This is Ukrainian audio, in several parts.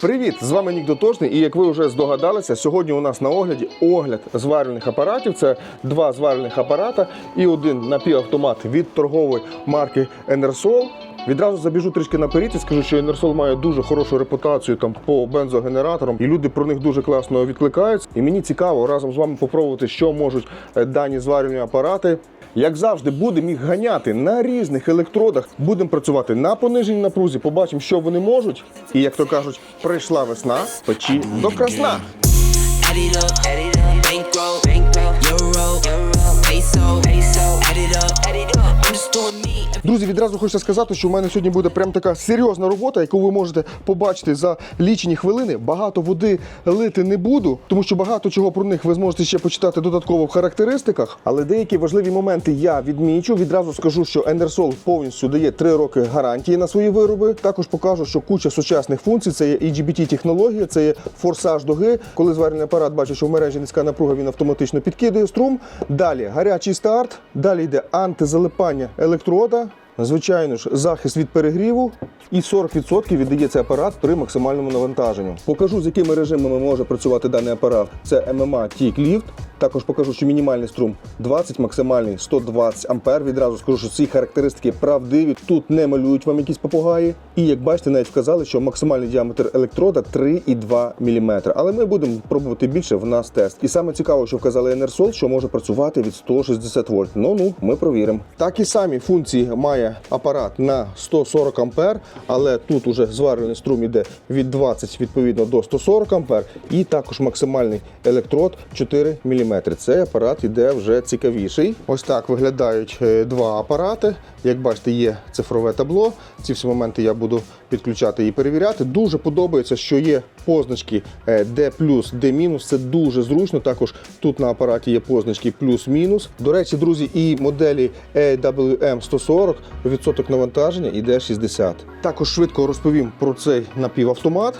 Привіт! З вами Нік Дотошний. І як ви вже здогадалися, сьогодні у нас на огляді огляд зварювальних апаратів. Це два зварювальних апарата і один напівавтомат від торгової марки Enersol. Відразу забіжу трішки наперед і скажу, що Enersol має дуже хорошу репутацію там по бензогенераторам, і люди про них дуже класно відкликаються. І мені цікаво разом з вами попробувати, що можуть е, дані зварювальні апарати. Як завжди, будемо їх ганяти на різних електродах. Будемо працювати на пониженій напрузі, побачимо, що вони можуть. І як то кажуть, прийшла весна, печі до красна. Bankroll, bankroll, euro, euro, peso, peso, add it up. Друзі, відразу хочу сказати, що в мене сьогодні буде прям така серйозна робота, яку ви можете побачити за лічені хвилини. Багато води лити не буду, тому що багато чого про них ви зможете ще почитати додатково в характеристиках. Але деякі важливі моменти я відмічу. Відразу скажу, що Enersol повністю дає 3 роки гарантії на свої вироби. Також покажу, що куча сучасних функцій це є EGBT технологія, це є форсаж дуги. Коли зварювальний апарат бачить, що в мережі низька напруга, він автоматично підкидує струм. Далі гарячий старт, далі йде антизалипання електрода. Звичайно ж, захист від перегріву і 40% віддається апарат при максимальному навантаженню. Покажу, з якими режимами може працювати даний апарат. Це MMA Tick Lift. Також покажу, що мінімальний струм 20, максимальний 120 ампер. Відразу скажу, що ці характеристики правдиві. Тут не малюють вам якісь попугаї. І як бачите, навіть вказали, що максимальний діаметр електрода 3,2 мм. Але ми будемо пробувати більше. В нас тест. І саме цікаво, що вказали Enersol, що може працювати від 160 вольт. Ну ну, ми провіримо. Такі самі функції має апарат на 140 ампер, але тут уже зварювальний струм іде від 20 відповідно до 140 ампер. І також максимальний електрод 4 мм. Цей апарат іде вже цікавіший. Ось так виглядають е, два апарати. Як бачите, є цифрове табло. Ці всі моменти я буду підключати і перевіряти. Дуже подобається, що є позначки е, D+, D-. Це дуже зручно. Також тут на апараті є позначки плюс-мінус. До речі, друзі, і моделі AWM140 відсоток навантаження іде 60. Також швидко розповім про цей напівавтомат.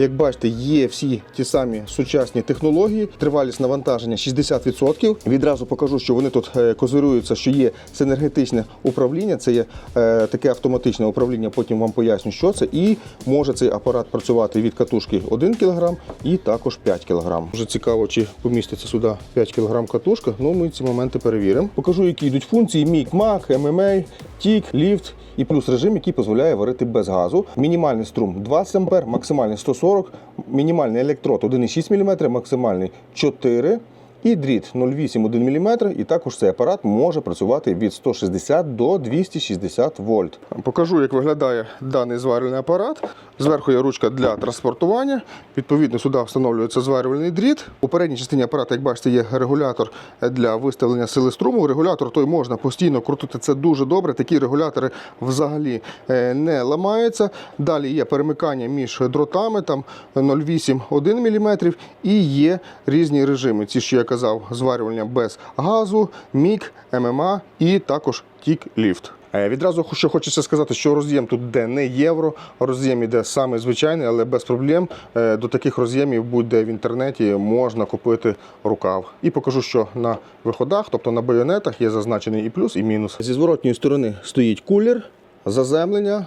Як бачите, є всі ті самі сучасні технології, тривалість навантаження 60%. Відразу покажу, що вони тут е, козируються, що є синергетичне управління, це є е, таке автоматичне управління, потім вам поясню, що це. І може цей апарат працювати від катушки 1 кг і також 5 кг. Дуже цікаво, чи поміститься сюди 5 кг катушка. Ну, ми ці моменти перевіримо. Покажу, які йдуть функції: мік, мак, ММА, тік, ліфт і плюс режим, який дозволяє варити без газу. Мінімальний струм 20 ампер, максимальний 140, мінімальний електрод 1,6 мм, максимальний 4 і дріт 0,8 1 мм, і також цей апарат може працювати від 160 до 260 вольт. Покажу, як виглядає даний зварювальний апарат. Зверху є ручка для транспортування. Відповідно, сюди встановлюється зварювальний дріт. У передній частині апарата, як бачите, є регулятор для виставлення сили струму. Регулятор той можна постійно крутити. Це дуже добре. Такі регулятори взагалі е, не ламаються. Далі є перемикання між дротами, там 0,8 1 мм, і є різні режими. Ці, я казав, зварювання без газу, мік, ММА і також тік-ліфт. Е, Відразу що хочеться сказати, що роз'єм тут йде не євро, роз'єм іде саме звичайний, але без проблем. Е, До таких роз'ємів будь-де в інтернеті можна купити рукав. І покажу, що на виходах, тобто на байонетах, є зазначений і плюс, і мінус. Зі зворотньої сторони стоїть кулер, заземлення,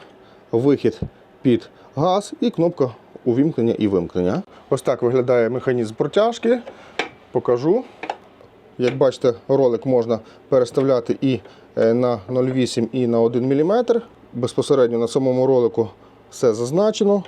вихід під газ і кнопка увімкнення і вимкнення. Ось так виглядає механізм протяжки. Покажу. Як бачите, ролик можна переставляти і е, на 0,8 і на 1 мм. Безпосередньо на самому ролику все зазначено.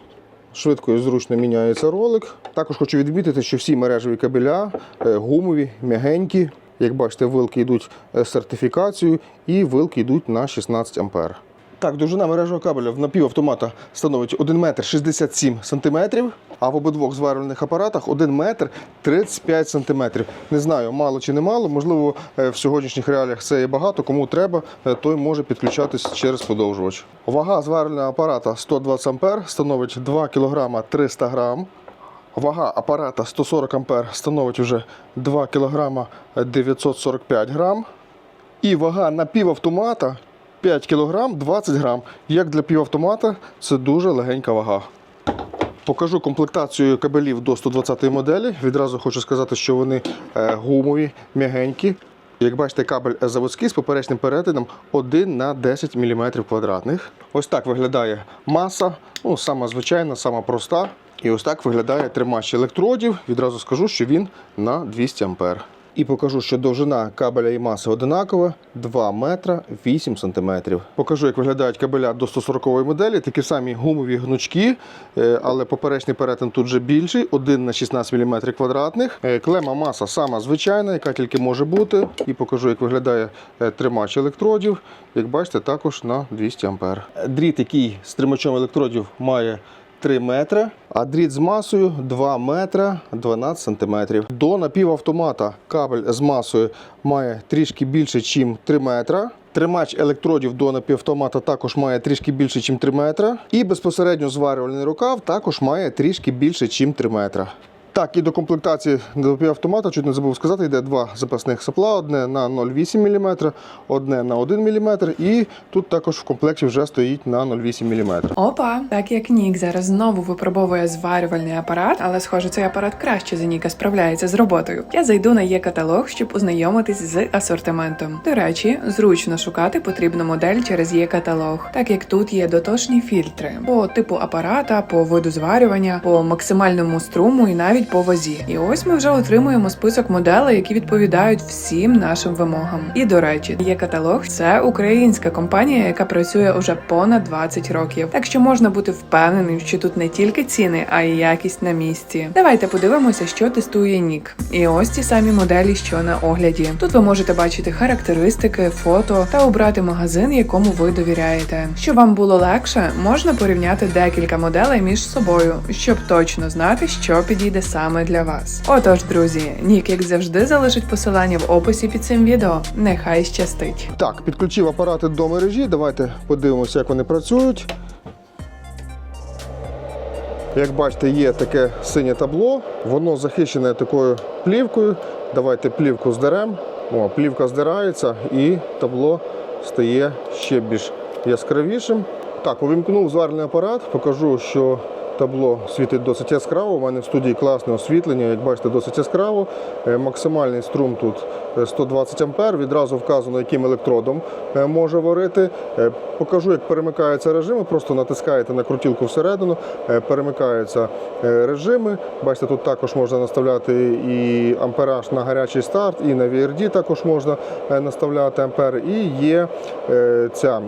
Швидко і зручно міняється ролик. Також хочу відмітити, що всі мережеві кабеля е, гумові, м'ягенькі. Як бачите, вилки йдуть е, з сертифікацією і вилки йдуть на 16 ампер. Так, довжина мережного кабеля в напівавтомата становить 1 метр 67 сантиметрів, а в обидвох зварювальних апаратах 1 метр 35 сантиметрів. Не знаю, мало чи не мало. Можливо, е, в сьогоднішніх реаліях це є багато. Кому треба, е, той може підключатись через подовжувач. Вага зварювального апарата 120 ампер становить 2 кг 300 грам. Вага апарата 140 ампер становить вже 2 кг 945 грам. І вага напівавтомата 5 кг 20 грам. Як для півавтомата, це дуже легенька вага. Покажу комплектацію кабелів до 120 моделі. Відразу хочу сказати, що вони е, гумові, м'ягенькі. Як бачите, кабель заводський з поперечним перетином 1 на 10 мм квадратних. Ось так виглядає маса. Ну, сама звичайна, сама проста. І ось так виглядає тримач електродів. Відразу скажу, що він на 200 ампер. І покажу, що довжина кабеля і маси одинакова 2 метра 8 сантиметрів. Покажу, як виглядають кабеля до 140 моделі. Такі самі гумові гнучки, е, але поперечний перетин тут вже більший, 1 на 16 мм квадратних. Е, Клема маса сама звичайна, яка тільки може бути. І покажу, як виглядає е, тримач електродів. Як бачите, також на 200 ампер. Дріт, який з тримачом електродів має 3 метри, а дріт з масою 2 метра 12 сантиметрів. До напівавтомата кабель з масою має трішки більше, ніж 3 метра. Тримач електродів до напівавтомата також має трішки більше, ніж 3 метра. І безпосередньо зварювальний рукав також має трішки більше, ніж 3 метра. Так, і до комплектації до напівавтомата, чуть не забув сказати, йде два запасних сапла: одне на 0,8 мм, одне на 1 мм, і тут також в комплекті вже стоїть на 0,8 мм. Опа, так як Нік зараз знову випробовує зварювальний апарат, але схоже, цей апарат краще за Ніка справляється з роботою. Я зайду на є каталог, щоб ознайомитись з асортиментом. До речі, зручно шукати потрібну модель через є каталог, так як тут є дотошні фільтри по типу апарата, по виду зварювання, по максимальному струму і навіть по вазі. І ось ми вже отримуємо список моделей, які відповідають всім нашим вимогам. І до речі, є каталог це українська компанія, яка працює уже понад 20 років. Так що можна бути впевненим, що тут не тільки ціни, а й якість на місці. Давайте подивимося, що тестує Нік. І ось ті самі моделі, що на огляді. Тут ви можете бачити характеристики, фото та обрати магазин, якому ви довіряєте. Щоб вам було легше, можна порівняти декілька моделей між собою, щоб точно знати, що підійде саме для вас. Отож, друзі, Нік, як завжди, залишить посилання в описі під цим відео. Нехай щастить. Так, підключив апарати до мережі. Давайте подивимося, як вони працюють. Як бачите, є таке синє табло, воно захищене такою плівкою. Давайте плівку здеремо. О, плівка здирається і табло стає ще більш яскравішим. Так, увімкнув зварний апарат, покажу, що табло світить досить яскраво. У мене в студії класне освітлення, як бачите, досить яскраво. Е, Максимальний струм тут е, 120 ампер. Відразу вказано, яким електродом е, може варити. Е, Покажу, як перемикаються режими. Просто натискаєте на крутілку всередину, е, перемикаються е, режими. Бачите, тут також можна наставляти і ампераж на гарячий старт, і на VRD також можна е, наставляти ампер. І є е, ця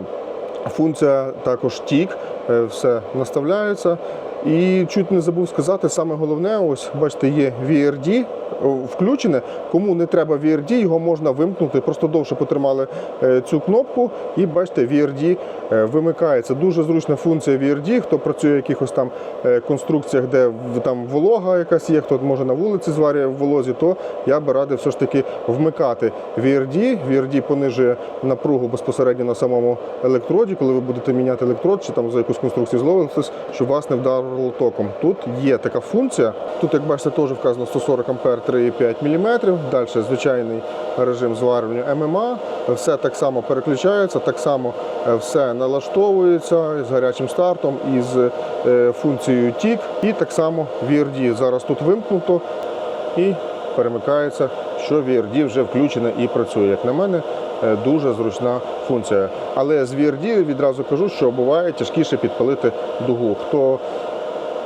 функція також тік, е, все наставляється. І чуть не забув сказати, саме головне, ось бачите, є VRD включене. Кому не треба VRD, його можна вимкнути. Просто довше потримали е, цю кнопку, і бачите, VRD е, вимикається. Дуже зручна функція VRD. Хто працює в якихось там е, конструкціях, де там волога якась є, хто може на вулиці зварює в волозі, то я би радив все ж таки вмикати VRD. VRD понижує напругу безпосередньо на самому електроді, коли ви будете міняти електрод чи там за якусь конструкцію зловитись, щоб вас не вдарило током. Тут є така функція. Тут, як бачите, теж вказано 140 ампер 3,5 мм. Далі звичайний режим зварювання ММА. Все так само переключається, так само е, все налаштовується з гарячим стартом і з е, функцією TIC. І так само VRD. Зараз тут вимкнуто і перемикається, що VRD вже включене і працює. Як на мене, е, дуже зручна функція. Але з VRD відразу кажу, що буває тяжкіше підпалити дугу. Хто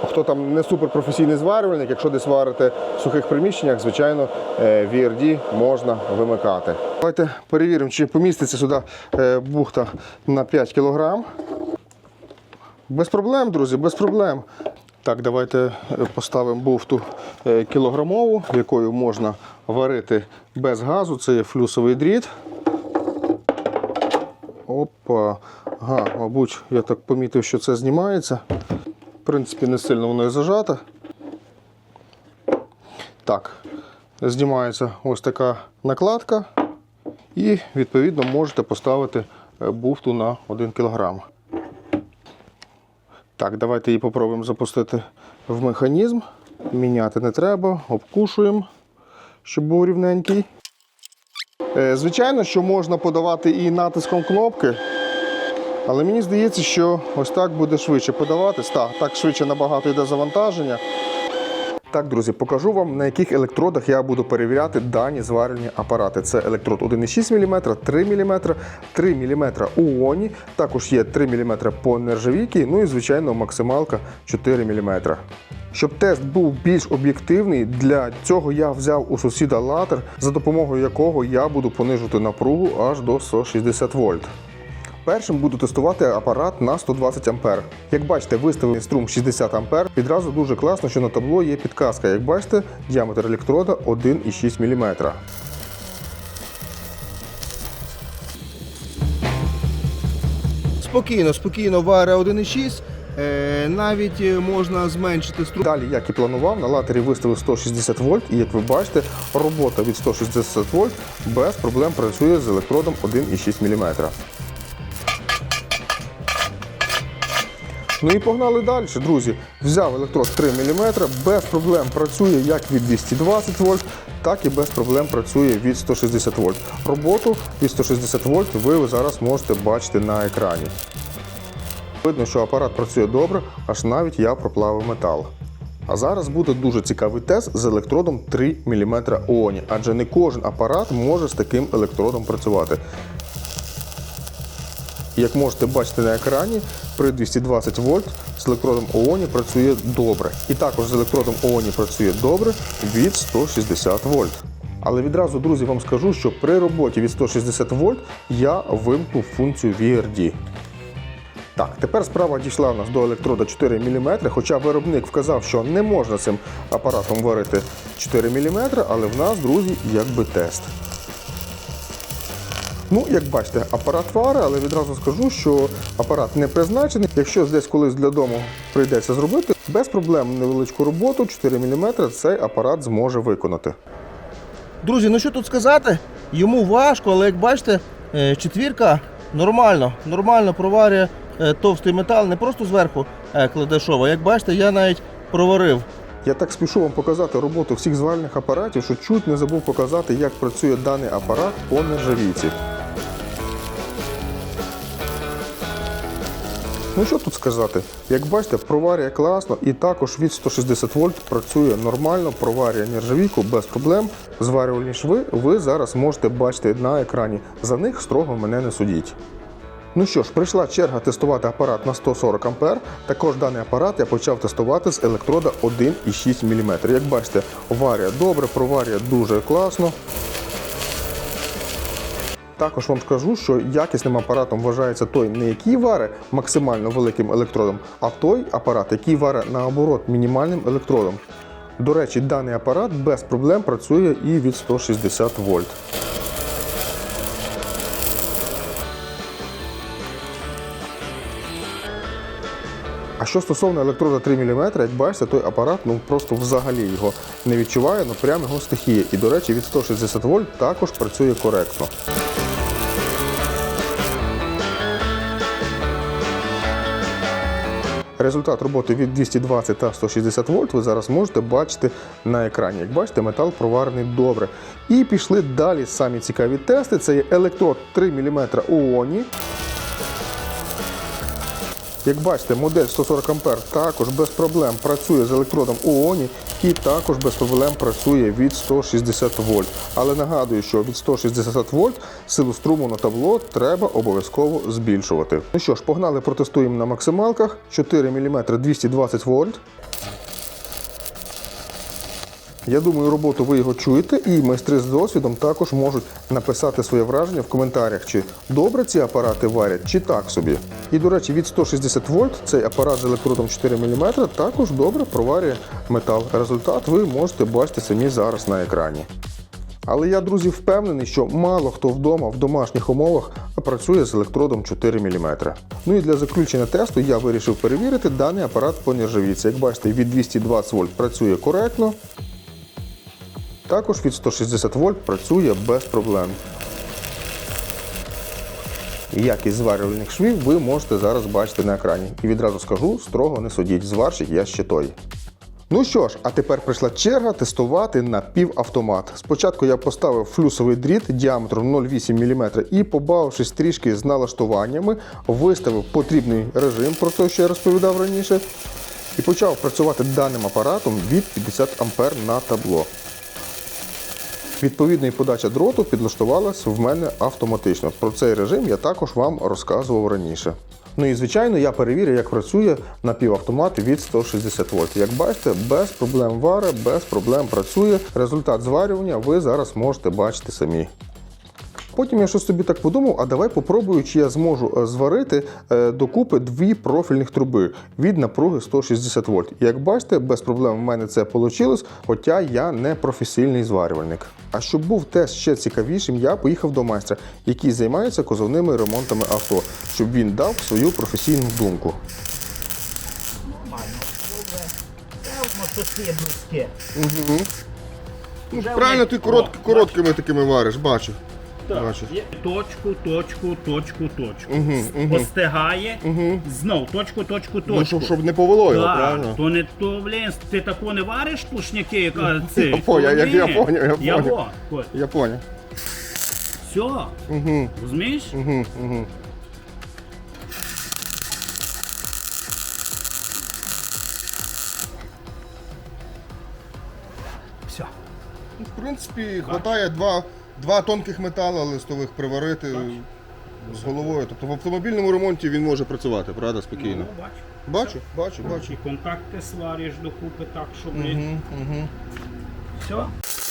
Хто там не суперпрофесійний зварювальник, якщо десь варите в сухих приміщеннях, звичайно, е, VRD можна вимикати. Давайте перевіримо, чи поміститься сюди е, бухта на 5 кг. Без проблем, друзі, без проблем. Так, давайте е, поставимо буфту е, кілограмову, якою можна варити без газу. Це є флюсовий дріт. Опа. Ага, мабуть, я так помітив, що це знімається. Принципі, не сильно воно і зажато. Так, знімається ось така накладка. І відповідно можете поставити е, буфту на 1 кг. Так, давайте її попробуємо запустити в механізм. Міняти не треба, обкушуємо, щоб був рівненький. Е, Звичайно, що можна подавати і натиском кнопки, але мені здається, що ось так буде швидше подаватись. Так, так швидше набагато йде завантаження. Так, друзі, покажу вам, на яких електродах я буду перевіряти дані зварювальні апарати. Це електрод 1,6 мм, 3 мм, 3 мм у ОНІ, також є 3 мм по нержавійці, ну і, звичайно, максималка 4 мм. Щоб тест був більш об'єктивний, для цього я взяв у сусіда латер, за допомогою якого я буду понижувати напругу аж до 160 вольт. Першим буду тестувати апарат на 120 А. Як бачите, виставлений струм 60 А. Відразу дуже класно, що на табло є підказка. Як бачите, діаметр електрода 1,6 мм. Спокійно, спокійно, варе 1,6. Е, навіть е, можна зменшити струм. Далі, як і планував, на латері виставив 160 вольт, і як ви бачите, робота від 160 вольт без проблем працює з електродом 1,6 мм. Ну і погнали далі, друзі. Взяв електрод 3 мм, без проблем працює як від 220 вольт, так і без проблем працює від 160 вольт. Роботу від 160 вольт ви зараз можете бачити на екрані. Видно, що апарат працює добре, аж навіть я проплавив метал. А зараз буде дуже цікавий тест з електродом 3 мм ООНі, адже не кожен апарат може з таким електродом працювати. Як можете бачити на екрані, при 220 вольт з електродом ООНі працює добре. І також з електродом ООНі працює добре від 160 вольт. Але відразу, друзі, вам скажу, що при роботі від 160 вольт я вимкнув функцію VRD. Так, тепер справа дійшла в нас до електрода 4 мм, хоча виробник вказав, що не можна цим апаратом варити 4 мм, але в нас, друзі, якби тест. Ну, як бачите, апарат вари, але відразу скажу, що апарат не призначений. Якщо десь колись для дому прийдеться зробити, без проблем невеличку роботу 4 мм цей апарат зможе виконати. Друзі, ну що тут сказати? Йому важко, але як бачите, е, четвірка нормально, нормально проварює е, товстий метал, не просто зверху е, кладе шов, а як бачите, я навіть проварив. Я так спішу вам показати роботу всіх звальних апаратів, що чуть не забув показати, як працює даний апарат по нержавійці. Ну що тут сказати? Як бачите, проварює класно і також від 160 вольт працює нормально, проварює нержавійку без проблем. Зварювальні шви ви зараз можете бачити на екрані. За них строго мене не судіть. Ну що ж, прийшла черга тестувати апарат на 140 А. Також даний апарат я почав тестувати з електрода 1,6 мм. Як бачите, варює добре, проварює дуже класно. Також вам скажу, що якісним апаратом вважається той, не який варе максимально великим електродом, а той апарат, який варе наоборот мінімальним електродом. До речі, даний апарат без проблем працює і від 160 вольт. А що стосовно електрода 3 мм, як бачите, той апарат ну просто взагалі його не відчуває, ну прямо його стихія. І, до речі, від 160 вольт також працює коректно. Результат роботи від 220 та 160 вольт ви зараз можете бачити на екрані. Як бачите, метал проварений добре. І пішли далі самі цікаві тести. Це є електрод 3 мм ООНі. Як бачите, модель 140 А також без проблем працює з електродом ООНі і також без проблем працює від 160 вольт. Але нагадую, що від 160 вольт силу струму на табло треба обов'язково збільшувати. Ну що ж, погнали, протестуємо на максималках. 4 мм 220 вольт. Я думаю, роботу ви його чуєте, і майстри з досвідом також можуть написати своє враження в коментарях, чи добре ці апарати варять, чи так собі. І, до речі, від 160 вольт цей апарат з електродом 4 мм також добре проварює метал. Результат ви можете бачити самі зараз на екрані. Але я, друзі, впевнений, що мало хто вдома в домашніх умовах працює з електродом 4 мм. Ну і для заключення тесту я вирішив перевірити даний апарат по нержавійці. Як бачите, від 220 вольт працює коректно. Також від 160 вольт працює без проблем. Якість зварювальних швів ви можете зараз бачити на екрані. І відразу скажу, строго не судіть, зварщик я ще той. Ну що ж, а тепер прийшла черга тестувати напівавтомат. Спочатку я поставив флюсовий дріт діаметром 0,8 мм і, побавившись трішки з налаштуваннями, виставив потрібний режим про те, що я розповідав раніше. і почав працювати даним апаратом від 50 А на табло. Відповідно, і подача дроту підлаштувалась в мене автоматично. Про цей режим я також вам розказував раніше. Ну і звичайно, я перевірю, як працює напівавтомат від 160 вольт. Як бачите, без проблем варе, без проблем працює. Результат зварювання ви зараз можете бачити самі. Потім я щось собі так подумав, а давай попробую, чи я зможу е, зварити е, докупи дві профільних труби від напруги 160 вольт. Як бачите, без проблем в мене це вийшло, хоча я не професійний зварювальник. А щоб був тест ще цікавішим, я поїхав до майстра, який займається кузовними ремонтами авто, щоб він дав свою професійну думку. Ну, правильно, ти коротк- короткими такими вариш, бачу. Бачу. Є Точку, точку, точку, точку. Остигає, знов точку, точку, точку. Ну, щоб не повело Так, то не то, блін, ти тако не вариш пушняки, яка це. Я поняв, я- я поняв, я поняв. от. Я поняв. Все. Розумієш? Все. В принципі, вистачає два, два тонких метала листових приварити з головою. Тобто в автомобільному ремонті він може працювати, правда, спокійно. Ну, бач. Бачу, бачу, бачу. І контакти свариш докупи так, щоб не. Все.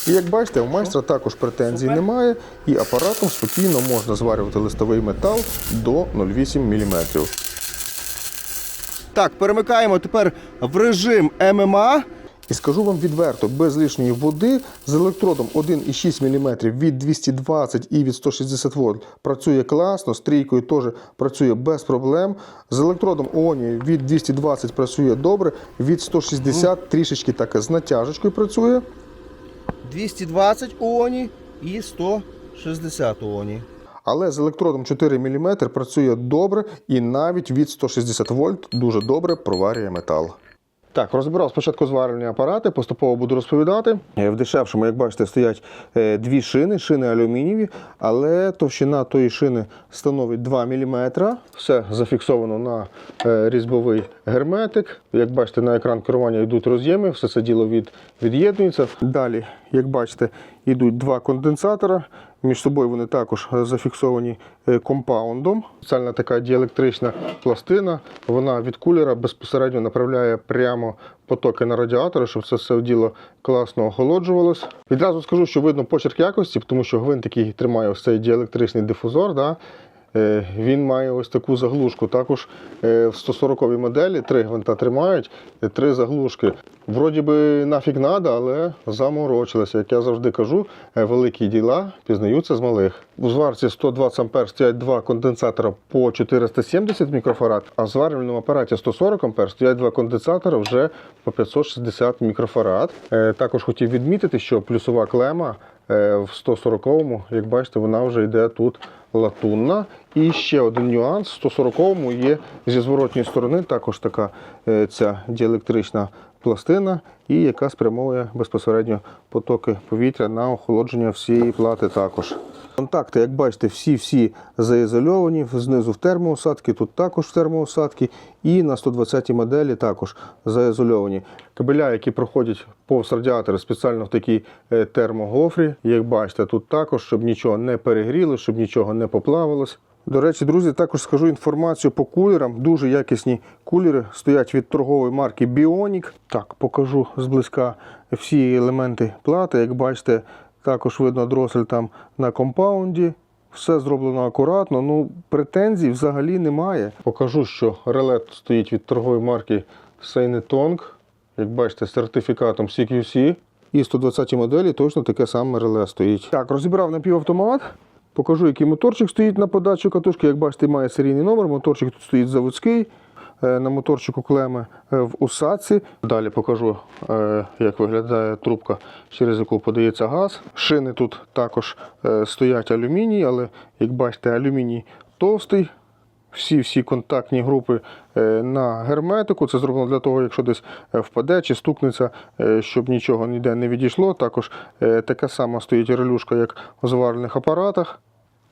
І як бачите, у майстра також претензій Супер. немає, і апаратом спокійно можна зварювати листовий метал до 0,8 мм. Так, перемикаємо тепер в режим ММА. І скажу вам відверто, без лишньої води з електродом 1,6 мм від 220 і від 160 вольт працює класно, з трійкою теж працює без проблем. З електродом ООНі від 220 працює добре, від 160 трішечки так з натяжечкою працює. 220 ООНі і 160 ООНі. Але з електродом 4 мм працює добре і навіть від 160 вольт дуже добре проварює метал. Так, розбирав спочатку зварювальні апарати, поступово буду розповідати. Е, В дешевшому, як бачите, стоять е, дві шини, шини алюмінієві, але товщина тої шини становить 2 мм. Все зафіксовано на е, різьбовий герметик. Як бачите, на екран керування йдуть роз'єми, все це діло від, від'єднується. Далі, як бачите, йдуть два конденсатора. Між собою вони також зафіксовані е, компаундом. Спеціальна така діелектрична пластина. Вона від кулера безпосередньо направляє прямо потоки на радіатори, щоб це все діло класно охолоджувалось. Відразу скажу, що видно почерк якості, тому що гвинт, який тримає ось цей діелектричний дифузор, да, він має ось таку заглушку. Також е, в 140 й моделі три гвинта тримають, е, три заглушки. Вроді би нафіг надо, але заморочилися. Як я завжди кажу, е, великі діла пізнаються з малих. У зварці 120 А стоять два конденсатора по 470 мікрофарад, а в зварювальному апараті 140 А стоять два конденсатора вже по 560 мікрофарад. Е, Також хотів відмітити, що плюсова клема е, в 140-му, як бачите, вона вже йде тут латунна. І ще один нюанс: в 140-му є зі зворотньої сторони також така е, ця діелектрична пластина, і яка спрямовує безпосередньо потоки повітря на охолодження всієї плати також. Контакти, як бачите, всі-всі заізольовані, знизу в термоусадки, тут також в термоусадки, і на 120 моделі також заізольовані. Кабеля, які проходять повз радіатори, спеціально в такій е, термогофрі. Як бачите, тут також, щоб нічого не перегріло, щоб нічого не поплавилось. До речі, друзі, також скажу інформацію по кулерам. Дуже якісні кулери стоять від торгової марки Bionic. Так, покажу зблизька всі елементи плати. Як бачите, також видно дросель там на компаунді. Все зроблено акуратно. Ну, претензій взагалі немає. Покажу, що реле стоїть від торгової марки Seinetong. Як бачите, з сертифікатом CQC. І 120 моделі точно таке саме реле стоїть. Так, розібрав напівавтомат. Покажу, який моторчик стоїть на подачу катушки. Як бачите, має серійний номер. Моторчик тут стоїть заводський. Е, На моторчику клеми е, в усадці. Далі покажу, е, як виглядає трубка, через яку подається газ. Шини тут також стоять алюміній, але як бачите, алюміній товстий. Всі всі контактні групи на герметику. Це зроблено для того, якщо десь впаде чи стукнеться, щоб нічого ніде не відійшло. Також така сама стоїть релюшка, як у зварювальних апаратах.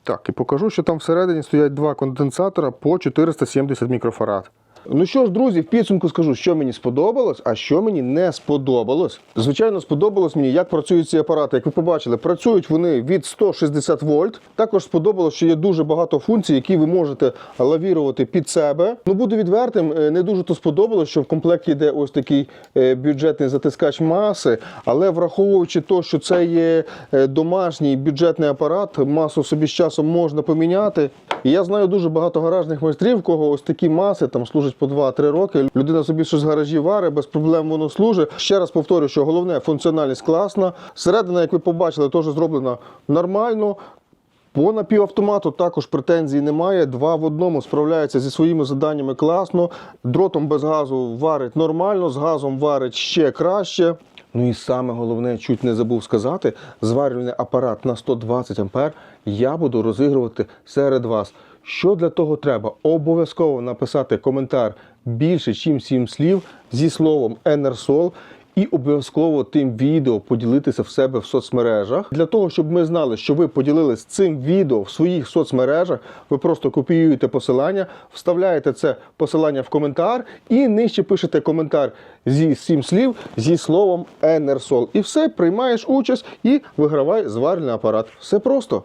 Так, і покажу, що там всередині стоять два конденсатора по 470 мікрофарад. Ну що ж, друзі, в підсумку скажу, що мені сподобалось, а що мені не сподобалось. Звичайно, сподобалось мені, як працюють ці апарати. Як ви побачили, працюють вони від 160 вольт. Також сподобалось, що є дуже багато функцій, які ви можете лавірувати під себе. Ну буду відвертим, е, не дуже то сподобалось, що в комплекті йде ось такий е, бюджетний затискач маси, але враховуючи те, що це є е, домашній бюджетний апарат, масу собі з часом можна поміняти. І я знаю дуже багато гаражних майстрів, в кого ось такі маси там служать по 2-3 роки. Людина собі щось в гаражі варить, без проблем воно служить. Ще раз повторюю, що головне функціональність класна. Середина, як ви побачили, теж зроблена нормально. По напівавтомату також претензій немає. Два в одному справляється зі своїми заданнями класно. Дротом без газу варить нормально, з газом варить ще краще. Ну і саме головне, чуть не забув сказати, зварювальний апарат на 120 ампер я буду розігрувати серед вас. Що для того треба? Обов'язково написати коментар більше, ніж 7 слів зі словом Енерсол. І обов'язково тим відео поділитися в себе в соцмережах. Для того, щоб ми знали, що ви поділились цим відео в своїх соцмережах, ви просто копіюєте посилання, вставляєте це посилання в коментар і нижче пишете коментар зі сім слів зі словом Енерсол. І все, приймаєш участь і вигравай зварювальний апарат. Все просто.